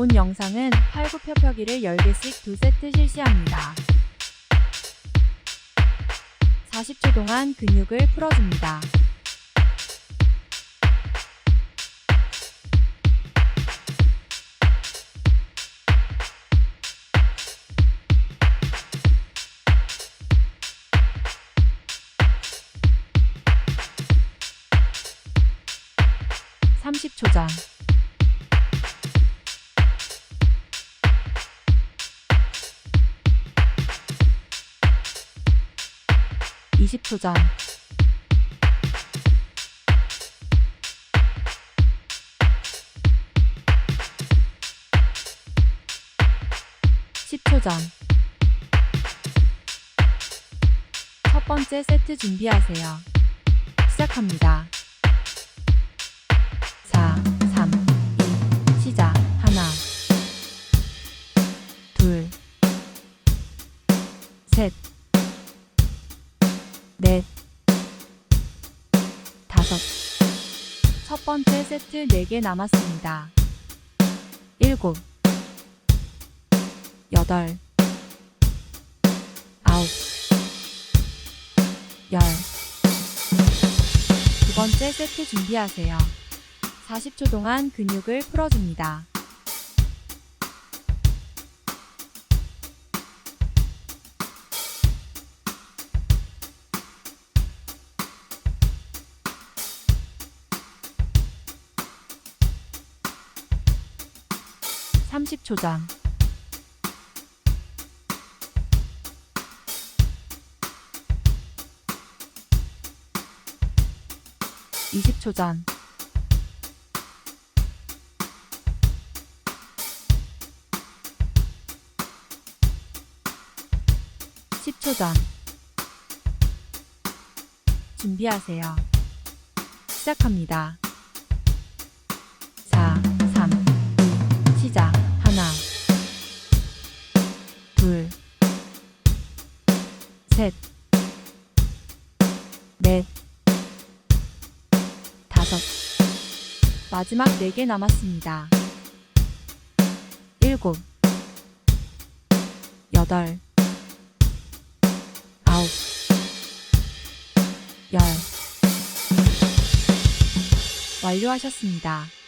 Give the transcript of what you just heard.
본 영상은 팔굽혀펴기를 10개씩 2세트 실시합니다. 40초 동안 근육을 풀어줍니다. (30초) 전 (20초) 전 (10초) 전첫 번째 세트 준비하세요. 시작합니다. 4, 3, 2, 시작. 하나, 둘, 셋, 넷, 다섯. 첫 번째 세트 4개 남았습니다. 일곱, 여덟, 아홉, 열. 두 번째 세트 준비하세요. 40초 동안 근육을 풀어줍니다. (30초) 전 (20초) 전 10초 전 준비하세요. 시작합니다. 셋, 넷, 다섯. 마지막 4개 남았습니다. 일곱, 여덟, 아홉, 열. 완료하셨습니다.